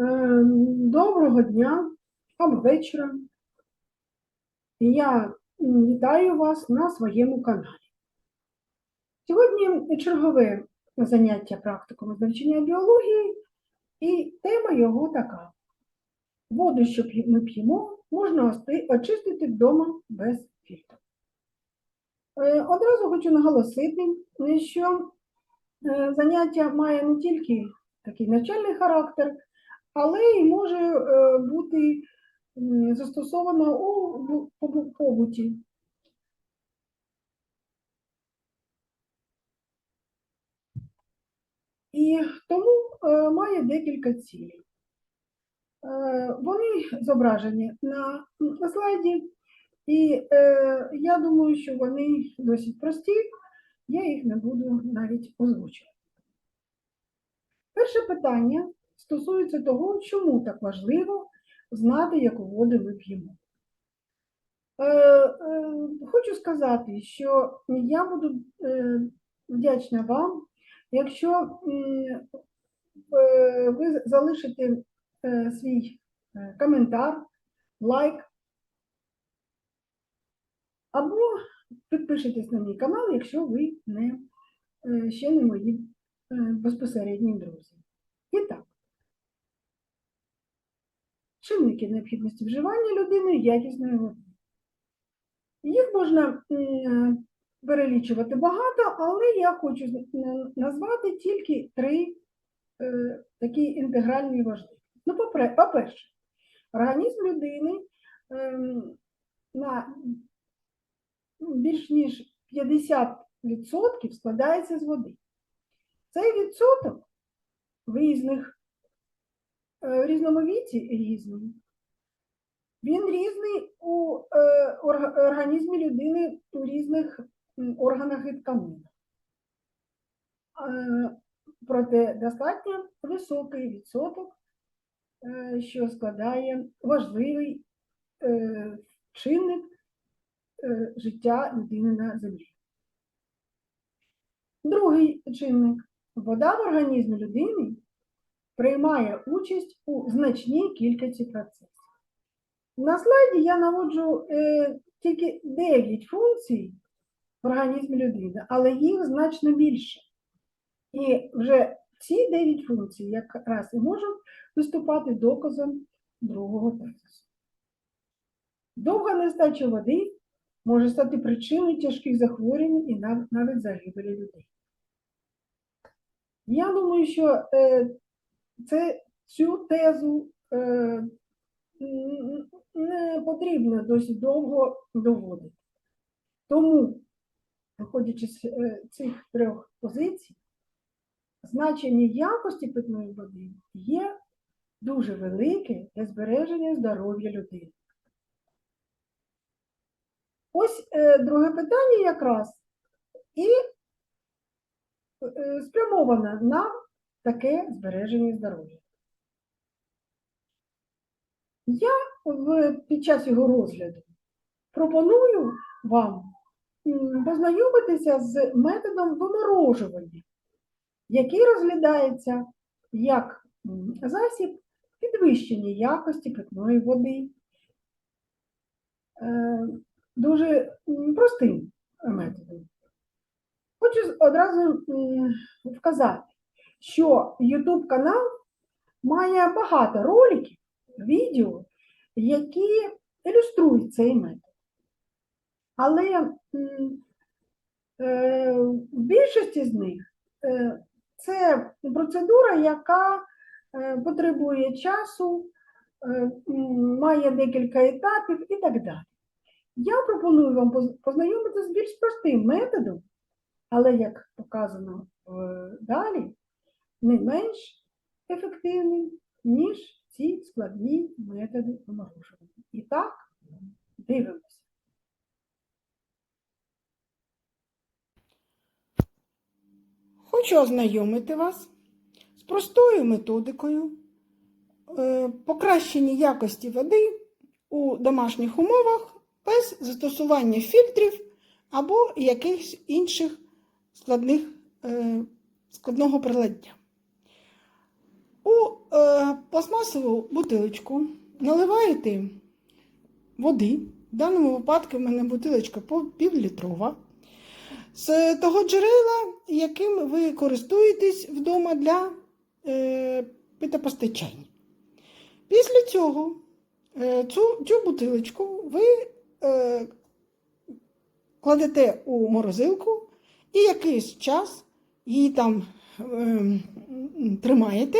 Е, Доброго дня або вечора. Я вітаю вас на своєму каналі. Сьогодні чергове заняття практикуму з навчання біології, і тема його така. Воду, що ми п'ємо, можна очистити вдома без фільтру. Е, Одразу хочу наголосити, що е, заняття має не тільки такий навчальний характер, але й може е, бути м, застосовано у побуті. І тому е, має декілька цілей. Е, Вони зображені на слайді, і я думаю, що вони досить прості, я їх не буду навіть озвучувати. Перше питання стосується того, чому так важливо знати, яку воду ми п'ємо. Е, е, Хочу сказати, що я буду е, вдячна вам, якщо ви залишите свій коментар, лайк, або підпишитесь на мій канал, якщо ви не, ще не мої безпосередні друзі. І так, чинники необхідності вживання людиною якісної води. Їх можна перелічувати багато, але я хочу назвати тільки три е, такі інтегральні важливі. Ну, по-перше, організм людини ем, на ну, більш ніж 50% складається з води. Цей відсоток в різних в різному віці різний. Він різний у е, організмі людини у різних органах і тканинах. Е, проте достатньо високий відсоток, е, що складає важливий е, чинник е, життя людини на землі. Другий чинник вода в організмі людини приймає участь у значній кількості процесів. На слайді я наводжу е, тільки 9 функцій в організмі людини, але їх значно більше. І вже ці 9 функцій якраз і можуть виступати доказом другого процесу. Довга нестача води може стати причиною тяжких захворювань і навіть загибелі людей. Я думаю, що е, це, цю тезу е, не потрібно досить довго доводити. Тому, виходячи з е, цих трьох позицій, значення якості питної води є дуже велике для збереження здоров'я людини. Ось е, друге питання якраз і е, спрямоване на таке збереження здоров'я. Я в, під час його розгляду пропоную вам познайомитися з методом виморожування, який розглядається як засіб підвищення якості питної води. Е, Дуже простим методом. Хочу одразу вказати, що YouTube канал має багато роликів, відео, які ілюструють цей метод. Але е, в більшості з них е, це процедура, яка е, потребує часу, має декілька етапів і так далі. Я пропоную вам познайомитися з більш простим методом, але, як показано далі, не менш ефективним, ніж ці складні методи виморожування. І так, дивимося. Хочу ознайомити вас з простою методикою е, покращення якості води у домашніх умовах без застосування фільтрів або якихось інших складних, е, складного приладдя. У е, пластмасову бутилочку наливаєте води. В даному випадку в мене бутилочка півлітрова. З того джерела, яким ви користуєтесь вдома для е, питопостачання. Після цього е, цю, цю бутилочку ви е, кладете у морозилку і якийсь час її там е, тримаєте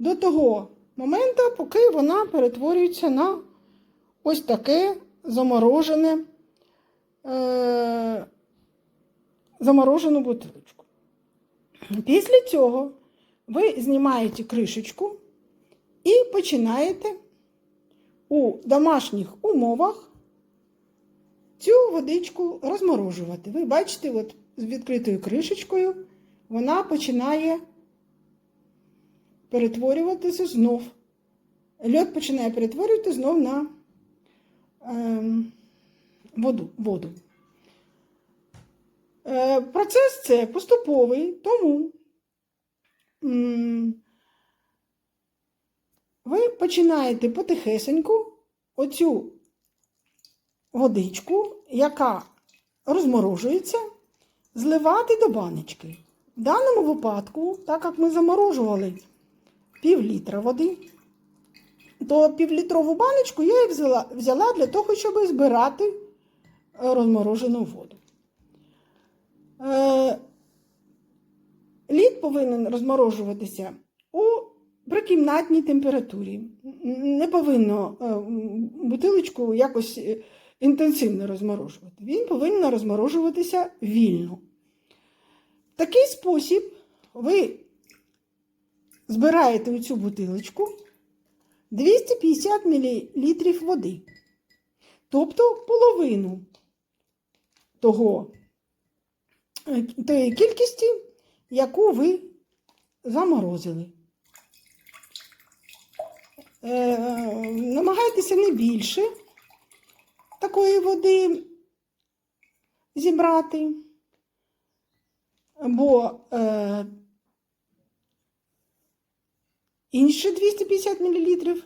до того моменту, поки вона перетворюється на ось таке заморожене, е, заморожену бутилочку. Після цього ви знімаєте кришечку і починаєте у домашніх умовах цю водичку розморожувати. Ви бачите, от з відкритою кришечкою вона починає перетворюватися знов. Льод починає перетворювати знов на ем, воду. воду. Е, процес це поступовий, тому ви починаєте потихесеньку оцю водичку, яка розморожується, зливати до баночки. В даному випадку, так як ми заморожували пів літра води, то півлітрову баночку я і взяла, взяла для того, щоб збирати е, розморожену воду. Е, лід повинен розморожуватися у прикімнатній температурі. Не повинно е, бутилочку якось е, інтенсивно розморожувати. Він повинен розморожуватися вільно. В такий спосіб ви збираєте у цю бутилочку 250 мл води, тобто половину того, е, тієї кількості, яку ви заморозили. Е, намагайтеся не більше такої води зібрати, бо е, інші 250 мл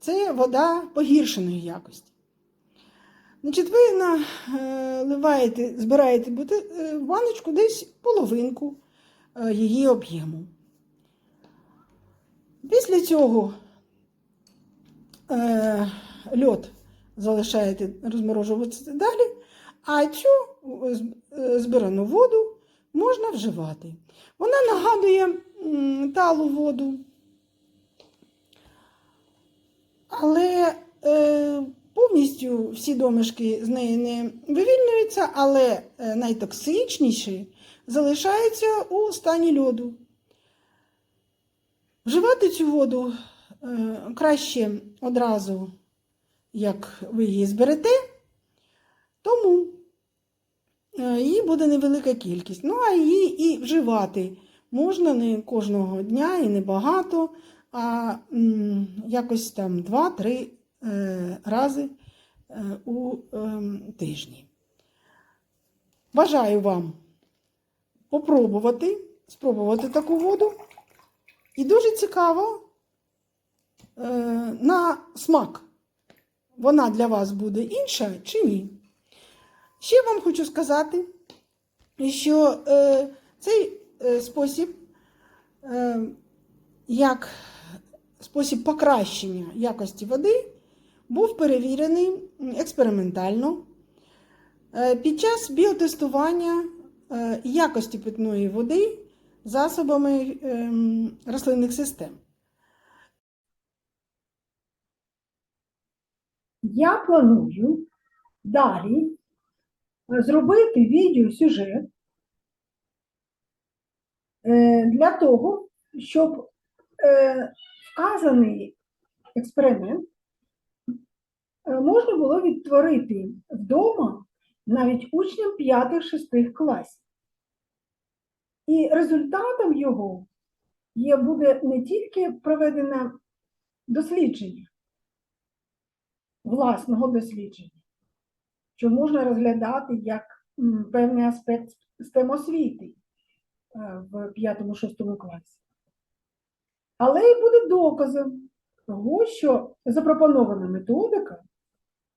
це вода погіршеної якості. Значить, ви наливаєте, збираєте бути- е, в баночку десь половинку е, її об'єму. Після цього е, льод залишаєте розморожуватися далі, а цю е, е, збирану воду можна вживати. Вона нагадує талу воду, але е, повністю всі домішки з неї не вивільнюються, але е, найтоксичніші залишаються у стані льоду. Вживати цю воду е, краще одразу, як ви її зберете, тому е, її буде невелика кількість. Ну, а її і вживати можна не кожного дня і не багато, а якось там 2-3 е, рази е, у ем, тижні. Бажаю вам попробувати, спробувати таку воду. І дуже цікаво е, на смак. Вона для вас буде інша чи ні. Ще вам хочу сказати, що е, цей спосіб, е, як спосіб покращення якості води, був перевірений експериментально е, під час біотестування е, якості питної води засобами ем, рослинних систем. Я планую далі е, зробити відеосюжет для того, щоб вказаний експеримент е, можна було відтворити вдома навіть учням 5-6 класів. І результатом його є буде не тільки проведене дослідження, власного дослідження, що можна розглядати як певний аспект STEM освіти е, в 5-6 класі. Але і буде доказом того, що запропонована методика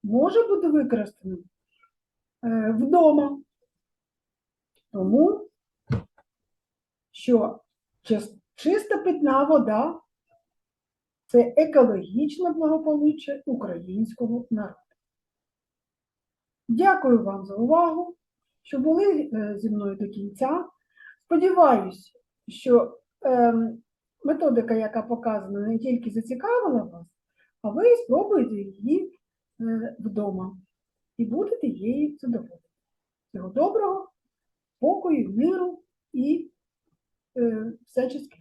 може бути використана е, вдома. Тому що чиста питна вода це екологічне благополуччя українського народу. Дякую вам за увагу, що були е, зі мною до кінця. Сподіваюсь, що ем, методика, яка показана, не тільки зацікавила вас, а ви спробуєте її е, вдома і будете її задоволені. Всього доброго, спокою, миру і е, всяческих